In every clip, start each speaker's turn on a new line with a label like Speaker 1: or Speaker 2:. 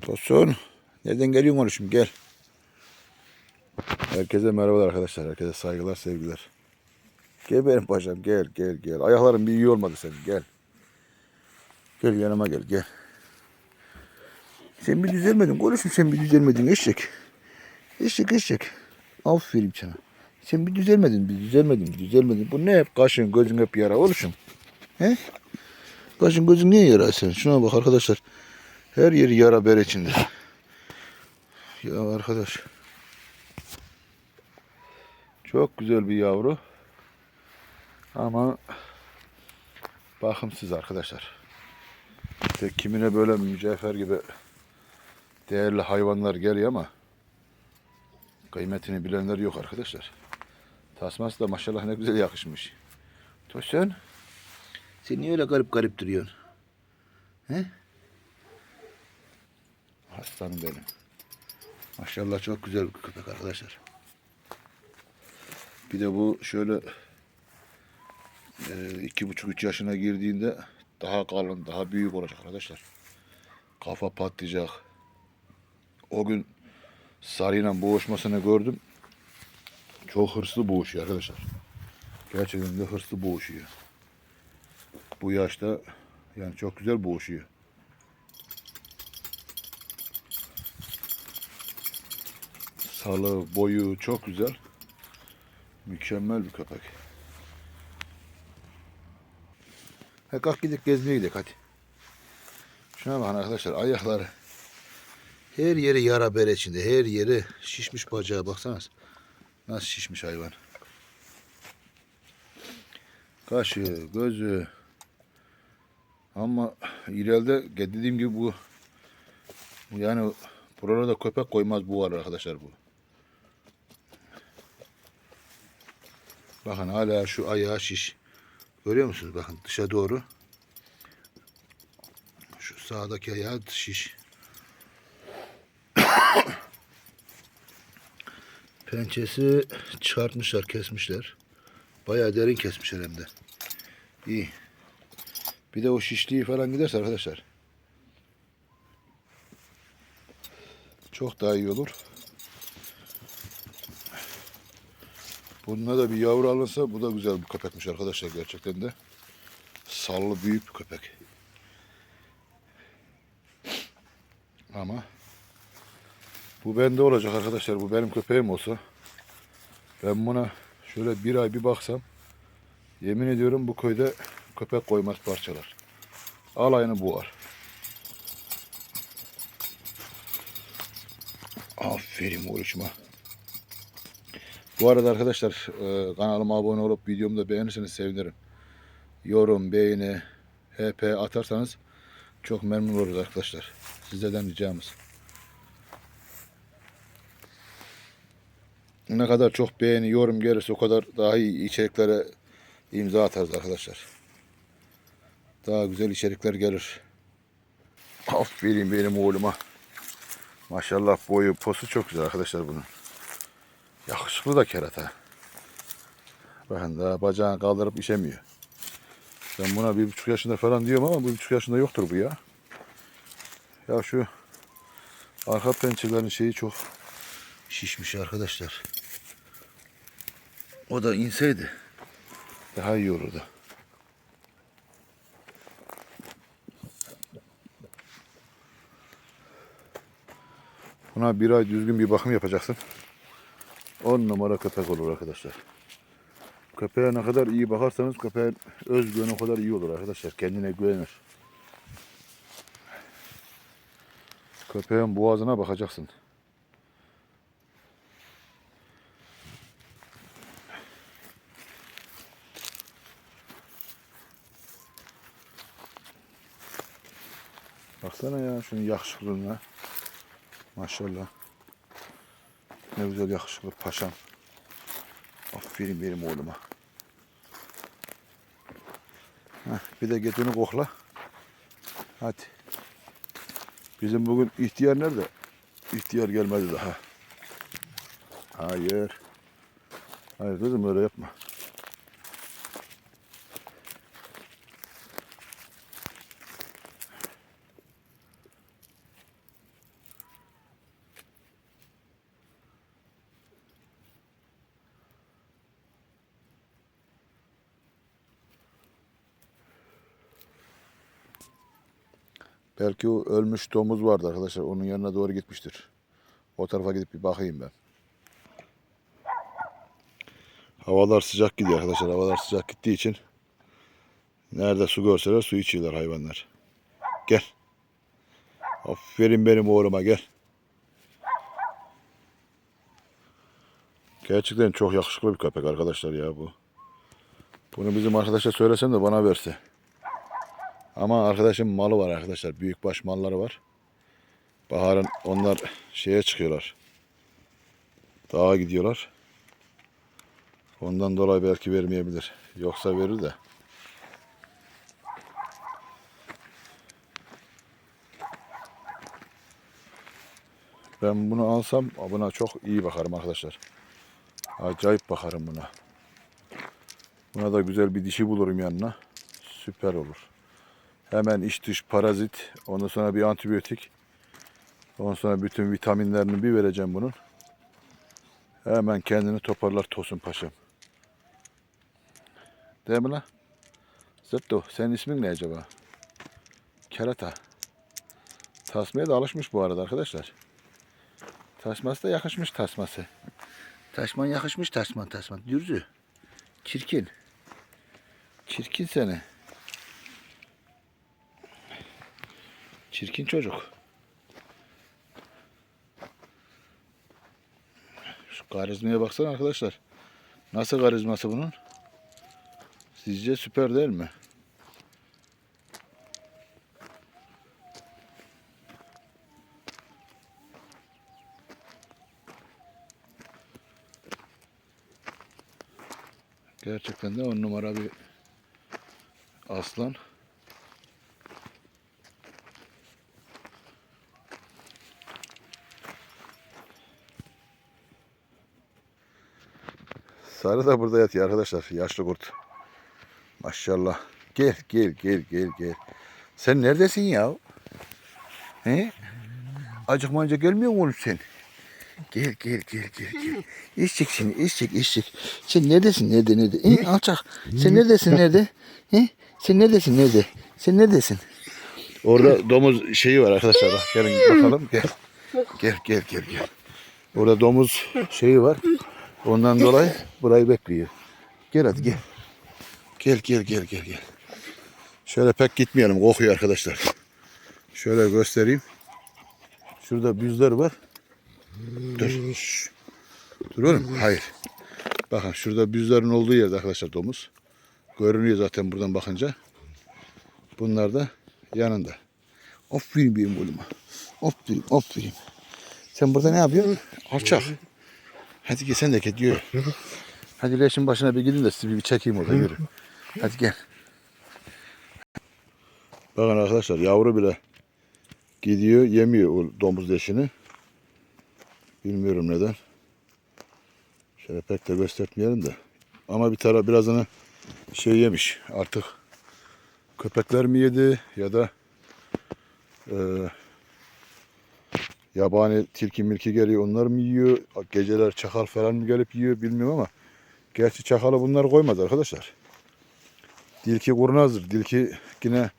Speaker 1: Tosun. Nereden geliyorsun oğlum gel. Herkese merhabalar arkadaşlar. Herkese saygılar, sevgiler. Gel benim paşam gel gel gel. Ayakların bir iyi olmadı senin gel. Gel yanıma gel gel. Sen bir düzelmedin konuşum sen bir düzelmedin eşek. Eşek eşek. Aferin sana. Sen bir düzelmedin bir düzelmedin bir düzelmedin. Bu ne hep kaşın gözün hep yara oluşum. He? Kaşın gözün niye yara sen? Şuna bak arkadaşlar. Her yeri yara ber içinde. Ya arkadaş. Çok güzel bir yavru. Ama bakımsız arkadaşlar. İşte kimine böyle mücevher gibi değerli hayvanlar geliyor ama kıymetini bilenler yok arkadaşlar. Tasması da maşallah ne güzel yakışmış. Tosun. Sen niye öyle garip garip duruyorsun? He? Aslanım benim. Maşallah çok güzel bir köpek arkadaşlar. Bir de bu şöyle e, iki buçuk üç yaşına girdiğinde daha kalın, daha büyük olacak arkadaşlar. Kafa patlayacak. O gün sarıyla boğuşmasını gördüm. Çok hırslı boğuşuyor arkadaşlar. Gerçekten de hırslı boğuşuyor. Bu yaşta yani çok güzel boğuşuyor. Salı, boyu çok güzel. Mükemmel bir köpek. He kalk gidip gezmeye gidelim hadi. Şuna bakın arkadaşlar ayakları. Her yeri yara bere içinde. Her yeri şişmiş bacağı baksanız. Nasıl şişmiş hayvan. Kaşı, gözü. Ama ileride dediğim gibi bu yani buralarda köpek koymaz bu var arkadaşlar bu. Bakın hala şu ayağı şiş. Görüyor musunuz? Bakın dışa doğru. Şu sağdaki ayağı şiş. Pençesi çıkartmışlar, kesmişler. Bayağı derin kesmişler hem de. İyi. Bir de o şişliği falan giderse arkadaşlar. Çok daha iyi olur. Bununla da bir yavru alınsa bu da güzel bir köpekmiş arkadaşlar gerçekten de. Sallı büyük bir köpek. Ama bu bende olacak arkadaşlar. Bu benim köpeğim olsa ben buna şöyle bir ay bir baksam yemin ediyorum bu köyde köpek koymaz parçalar. Alayını boğar. Aferin oğluşuma. Bu arada arkadaşlar e, kanalıma abone olup videomu da beğenirseniz sevinirim. Yorum, beğeni, HP atarsanız çok memnun oluruz arkadaşlar. Sizlerden ricamız. Ne kadar çok beğeni, yorum gelirse o kadar daha iyi içeriklere imza atarız arkadaşlar. Daha güzel içerikler gelir. Aferin benim oğluma. Maşallah boyu, posu çok güzel arkadaşlar bunun. Yakışıklı da kerata. Bakın daha bacağını kaldırıp işemiyor. Ben buna bir buçuk yaşında falan diyorum ama bir buçuk yaşında yoktur bu ya. Ya şu arka pençelerin şeyi çok şişmiş arkadaşlar. O da inseydi daha iyi olurdu. Buna bir ay düzgün bir bakım yapacaksın. 10 numara köpek olur arkadaşlar. Köpeğe ne kadar iyi bakarsanız köpeğin özgüveni o kadar iyi olur arkadaşlar. Kendine güvenir. Köpeğin boğazına bakacaksın. Baksana ya şunun yakışıklılığına. Maşallah. Ne güzel yakışıklı paşam. Aferin benim oğluma. Heh, bir de götünü kokla. Hadi. Bizim bugün ihtiyar nerede? İhtiyar gelmedi daha. Hayır. Hayır kızım öyle yapma. Belki o ölmüş domuz vardı arkadaşlar. Onun yanına doğru gitmiştir. O tarafa gidip bir bakayım ben. Havalar sıcak gidiyor arkadaşlar. Havalar sıcak gittiği için nerede su görseler su içiyorlar hayvanlar. Gel. Aferin benim oğluma gel. Gerçekten çok yakışıklı bir köpek arkadaşlar ya bu. Bunu bizim arkadaşa söylesem de bana verse. Ama arkadaşım malı var arkadaşlar. Büyükbaş malları var. Baharın onlar şeye çıkıyorlar. Dağa gidiyorlar. Ondan dolayı belki vermeyebilir. Yoksa verir de. Ben bunu alsam buna çok iyi bakarım arkadaşlar. Acayip bakarım buna. Buna da güzel bir dişi bulurum yanına. Süper olur. Hemen iç dış parazit. Ondan sonra bir antibiyotik. Ondan sonra bütün vitaminlerini bir vereceğim bunun. Hemen kendini toparlar Tosun Paşam. Değil mi lan? Zıpto, senin ismin ne acaba? Kerata. Tasmaya da alışmış bu arada arkadaşlar. Tasması da yakışmış tasması. Taşman yakışmış taşman taşman. Dürzü. Çirkin. Çirkin seni. Çirkin çocuk. Şu karizmaya baksana arkadaşlar. Nasıl karizması bunun? Sizce süper değil mi? Gerçekten de on numara bir aslan. Sarı da burada yatıyor arkadaşlar. Yaşlı kurt. Maşallah. Gel gel gel gel gel. Sen neredesin ya? He? Acıkmayınca gelmiyor mu oğlum sen? Gel gel gel gel gel. İş çek seni iş çek. Sen neredesin nerede nerede? He, alçak. Sen neredesin nerede? He? Sen neredesin nerede? Sen neredesin? Orada domuz şeyi var arkadaşlar. Gelin bakalım. Gel. Gel gel gel gel. Orada domuz şeyi var. Ondan dolayı burayı bekliyor. Gel hadi gel. Gel gel gel gel gel. Şöyle pek gitmeyelim. Kokuyor arkadaşlar. Şöyle göstereyim. Şurada büzler var. Dur. şş. Dur oğlum. Hayır. Bakın şurada büzlerin olduğu yerde arkadaşlar domuz. Görünüyor zaten buradan bakınca. Bunlar da yanında. Aferin benim oğluma. Aferin aferin. Sen burada ne yapıyorsun? Alçak. Hadi gel sen de gel yürü. Hadi leşin başına bir gidin de sizi bir çekeyim orada yürü. Hadi gel. Bakın arkadaşlar yavru bile gidiyor yemiyor o domuz leşini. Bilmiyorum neden. Şöyle pek de göstermeyelim de. Ama bir tara birazını şey yemiş artık. Köpekler mi yedi ya da e, yabani tilki milki geliyor onlar mı yiyor? Geceler çakal falan mı gelip yiyor bilmiyorum ama gerçi çakalı bunlar koymaz arkadaşlar. Dilki kurnazdır. Dilki yine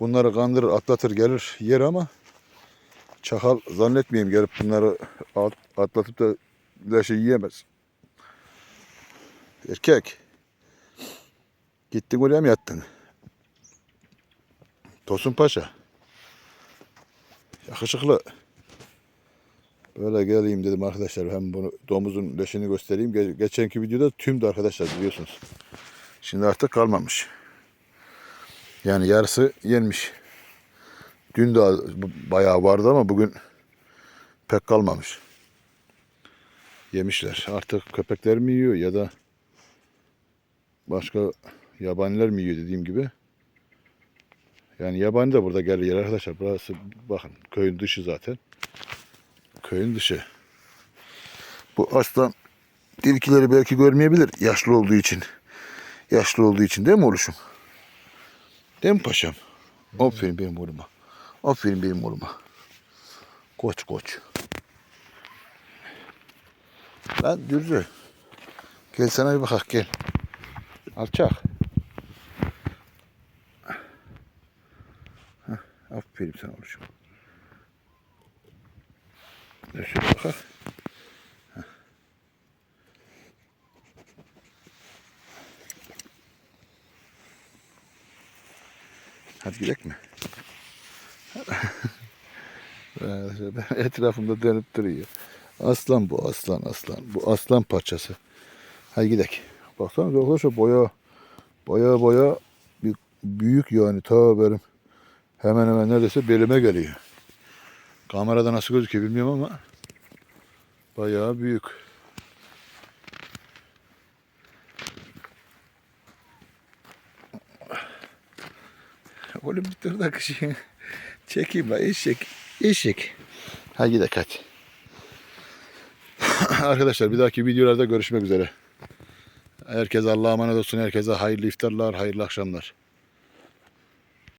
Speaker 1: bunları kandırır, atlatır, gelir yer ama çakal zannetmeyeyim gelip bunları at- atlatıp da leşi yiyemez. Erkek. Gittin oraya mı yattın? Tosun Paşa. Yakışıklı. Böyle geleyim dedim arkadaşlar. Hem bunu domuzun leşini göstereyim. Ge- geçenki videoda tümdü arkadaşlar biliyorsunuz. Şimdi artık kalmamış. Yani yarısı yenmiş. Dün de bayağı vardı ama bugün pek kalmamış. Yemişler. Artık köpekler mi yiyor ya da başka yabaniler mi yiyor dediğim gibi. Yani yabani de burada geliyor arkadaşlar. Burası bakın köyün dışı zaten. Köyün dışı. Bu aslan tilkileri belki görmeyebilir yaşlı olduğu için. Yaşlı olduğu için değil mi oğluşum? Değil mi paşam? Aferin benim oğluma. Aferin benim oğluma. Koç koç. Lan dürzü. Gel sana bir bakak gel. Alçak. Heh, Aferin sana oğlum. Dur şöyle bakar. Heh. Hadi gidelim mi? Etrafımda dönüp duruyor. Aslan bu aslan aslan. Bu aslan parçası. Hadi gidelim. Baksana arkadaşlar boya boya boya büyük yani ta benim hemen hemen neredeyse belime geliyor. Kamerada nasıl gözüküyor bilmiyorum ama bayağı büyük. Oğlum bir dur da kışın. Çekeyim la eşek. Eşek. Hadi gidelim hadi. Arkadaşlar bir dahaki videolarda görüşmek üzere. Herkese Allah'a emanet olsun. Herkese hayırlı iftarlar, hayırlı akşamlar.